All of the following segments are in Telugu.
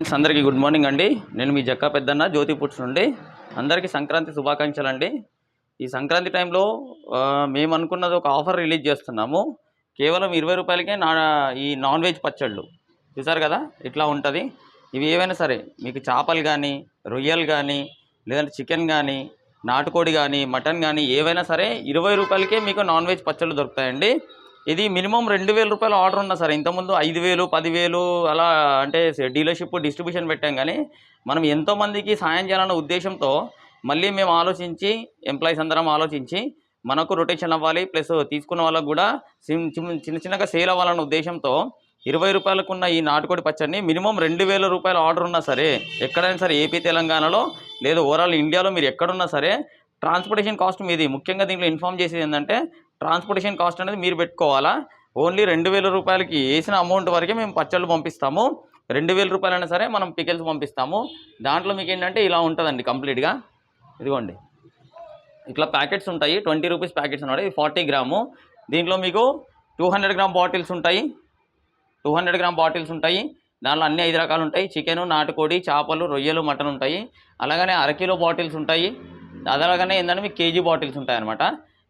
ఫ్రెండ్స్, అందరికీ గుడ్ మార్నింగ్ అండి. నేను మీ జక్క పెద్దన్న జ్యోతి పుట్స్ నుండి. అందరికీ సంక్రాంతి శుభాకాంక్షలు అండి ఈ సంక్రాంతి టైంలో మేము అనుకున్నది ఒక ఆఫర్ రిలీజ్ చేస్తున్నాము. కేవలం ఇరవై రూపాయలకే నా ఈ నాన్ వెజ్ పచ్చళ్ళు. చూసారు కదా? ఇట్లా ఉంటుంది. ఇవి ఏవైనా సరే మీకు చేపలు కానీ రొయ్యలు కానీ లేదంటే చికెన్ కానీ నాటుకోడి కానీ మటన్ కానీ ఏవైనా సరే ఇరవై రూపాయలకే మీకు నాన్ వెజ్ పచ్చళ్ళు దొరుకుతాయండి. ఇది మినిమం రెండు వేల రూపాయల ఆర్డర్ ఉన్నా సార్. ఇంతకుముందు ఐదు వేలు పదివేలు అలా అంటే డీలర్షిప్ డిస్ట్రిబ్యూషన్ పెట్టాం కానీ మనం ఎంతోమందికి సాయం చేయాలన్న ఉద్దేశంతో మళ్ళీ మేము ఆలోచించి ఎంప్లాయీస్ అందరం ఆలోచించి మనకు రొటేషన్ అవ్వాలి. ప్లస్ తీసుకున్న వాళ్ళకు కూడా చిన్న చిన్న చిన్నగా సేల్ అవ్వాలన్న ఉద్దేశంతో ఇరవై రూపాయలకు ఉన్న ఈ నాటుకోడి పచ్చడిని మినిమం రెండు వేల రూపాయల ఆర్డర్ ఉన్నా సరే ఎక్కడైనా సరే ఏపీ తెలంగాణలో లేదా ఓవరాల్ ఇండియాలో మీరు ఎక్కడున్నా సరే ట్రాన్స్పోర్టేషన్ కాస్ట్ మీది ముఖ్యంగా దీంట్లో ఇన్ఫామ్ చేసేది ఏంటంటే ట్రాన్స్పోర్టేషన్ కాస్ట్ అనేది మీరు పెట్టుకోవాలా? ఓన్లీ రెండు వేల రూపాయలకి వేసిన అమౌంట్ వరకే మేము పచ్చళ్ళు పంపిస్తాము. రెండు వేల రూపాయలైనా సరే మనం పికెల్స్ పంపిస్తాము. దాంట్లో మీకు ఏంటంటే ఇలా ఉంటుందండి కంప్లీట్గా. ఇదిగోండి. ఇట్లా ప్యాకెట్స్ ఉంటాయి. ట్వంటీ రూపీస్ ప్యాకెట్స్ ఉన్నాయి ఫార్టీ గ్రాము. దీంట్లో మీకు టూ హండ్రెడ్ గ్రామ్ బాటిల్స్ ఉంటాయి. టూ హండ్రెడ్ గ్రామ్ బాటిల్స్ ఉంటాయి. దాంట్లో అన్ని ఐదు రకాలు ఉంటాయి. చికెను నాటుకోడి చేపలు రొయ్యలు మటన్ ఉంటాయి. అలాగనే అరకిలో బాటిల్స్ ఉంటాయి. అలాగనే ఏంటంటే మీకు కేజీ బాటిల్స్ ఉంటాయి అనమాట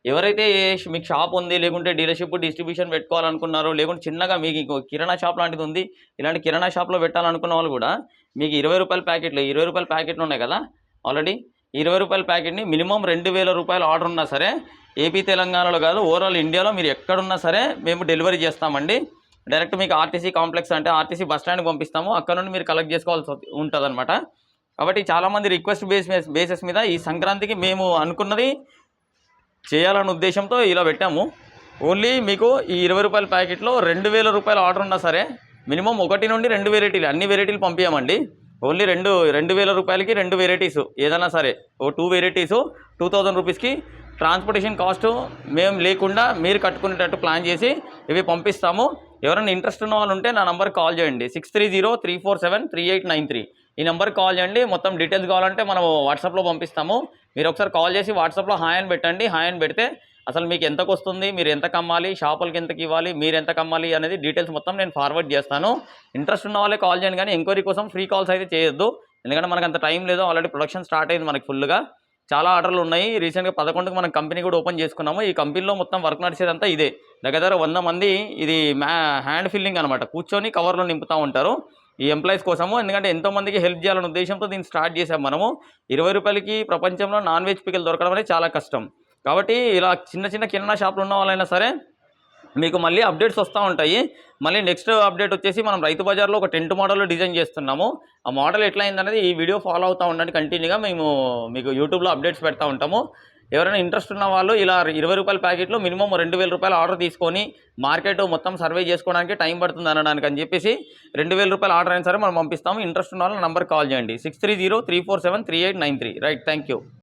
ఎవరైతే మీకు షాప్ ఉంది లేకుంటే డీలర్షిప్ డిస్ట్రిబ్యూషన్ పెట్టుకోవాలనుకున్నారో లేకుంటే చిన్నగా మీకు కిరాణా షాప్ లాంటిది ఉంది ఇలాంటి కిరాణా షాప్లో పెట్టాలనుకున్న వాళ్ళు కూడా మీకు ఇరవై రూపాయల ప్యాకెట్లు ఇరవై రూపాయల ప్యాకెట్లు ఉన్నాయి కదా ఆల్రెడీ ఇరవై రూపాయల ప్యాకెట్ని మినిమం రెండు వేల రూపాయల ఆర్డర్ ఉన్నా సరే ఏపీ తెలంగాణలో కాదు ఓవరాల్ ఇండియాలో మీరు ఎక్కడున్నా సరే మేము డెలివరీ చేస్తామండి. డైరెక్ట్ మీకు ఆర్టీసీ కాంప్లెక్స్ అంటే ఆర్టీసీ బస్ స్టాండ్కి పంపిస్తాము అక్కడ నుండి మీరు కలెక్ట్ చేసుకోవాల్సి ఉంటుంది కాబట్టి చాలామంది రిక్వెస్ట్ బేస్ బేసెస్ మీద ఈ సంక్రాంతికి మేము అనుకున్నది చేయాలన్న ఉద్దేశంతో ఇలా పెట్టాము. ఓన్లీ మీకు ఈ ఇరవై రూపాయల ప్యాకెట్లో రెండు వేల రూపాయల ఆర్డర్ ఉన్నా సరే మినిమం ఒకటి నుండి రెండు వెరైటీలు అన్ని వెరైటీలు పంపించామండి ఓన్లీ రెండు రెండు వేల రూపాయలకి రెండు వెరైటీస్ ఏదైనా సరే ఓ టూ వెరైటీస్ టూ థౌజండ్ రూపీస్కి ట్రాన్స్పోర్టేషన్ కాస్ట్ మేము లేకుండా మీరు కట్టుకునేటట్టు ప్లాన్ చేసి ఇవి పంపిస్తాము. ఎవరైనా ఇంట్రెస్ట్ ఉన్న వాళ్ళు ఉంటే నా నంబర్కి కాల్ చేయండి. Six three zero three four seven three eight nine three. ఈ నెంబర్కి కాల్ చేయండి. మొత్తం డీటెయిల్స్ కావాలంటే మనం వాట్సాప్లో పంపిస్తాము. మీరు ఒకసారి కాల్ చేసి వాట్సాప్లో హాయ్ అని పెట్టండి. హాయ్ అని పెడితే అసలు మీకు ఎంతకు వస్తుంది మీరు ఎంత కమ్మాలి షాపులకి ఎంతకి ఇవ్వాలి మీరు ఎంత కమ్మాలి అనేది డీటెయిల్స్ మొత్తం నేను ఫార్వర్డ్ చేస్తాను. ఇంట్రెస్ట్ ఉన్న వాళ్ళే కాల్ చేయండి కానీ ఎంక్వైరీ కోసం ఫ్రీ కాల్స్ అయితే చేయొద్దు. ఎందుకంటే మనకు అంత టైం లేదు. ఆల్రెడీ ప్రొడక్షన్ స్టార్ట్ అయింది మనకి ఫుల్గా. చాలా ఆర్డర్లు ఉన్నాయి. రీసెంట్గా పదకొండుకి మనం కంపెనీ కూడా ఓపెన్ చేసుకున్నాము. ఈ కంపెనీలో మొత్తం వర్క్ నడిచేదంతా ఇదే. దగ్గర దగ్గర వంద మంది ఇది మ్యా హ్యాండ్ ఫిల్లింగ్ అనమాట కూర్చొని కవర్లో నింపుతూ ఉంటారు. ఈ ఎంప్లాయీస్ కోసము. ఎందుకంటే ఎంతోమందికి హెల్ప్ చేయాలనే ఉద్దేశంతో దీన్ని స్టార్ట్ చేసాం మనము. ఇరవై రూపాయలకి ప్రపంచంలో నాన్ వెజ్ పికల్ దొరకడం అనేది చాలా కష్టం. కాబట్టి ఇలా చిన్న చిన్న కిరాణా షాపులు ఉన్న వాళ్ళైనా సరే మీకు మళ్ళీ అప్డేట్స్ వస్తూ ఉంటాయి. మళ్ళీ నెక్స్ట్ అప్డేట్ వచ్చేసి మనం రైతు బజార్లో ఒక టెంట్ మోడల్ డిజైన్ చేస్తున్నాము. ఆ మోడల్ ఎట్లా అయిందనేది ఈ వీడియో ఫాలో అవుతూ ఉండండి కంటిన్యూగా. మేము మీకు యూట్యూబ్లో అప్డేట్స్ పెడతా ఉంటాము. ఎవరైనా ఇంట్రెస్ట్ ఉన్న వాళ్ళు ఇలా ఇరవై రూపాయల ప్యాకెట్లో మినిమం రెండు వేల రూపాయల ఆర్డర్ తీసుకొని మార్కెట్ మొత్తం సర్వే చేసుకోవడానికి టైం పడుతుంది అనడానికి అని చెప్పేసి రెండు వేల రూపాయల ఆర్డర్ అయినా సరే మనం పంపిస్తాము. ఇంట్రెస్ట్ ఉన్న వాళ్ళ నంబర్ కాల్ చేయండి. Six three zero three four seven three eight nine three. Right thank you.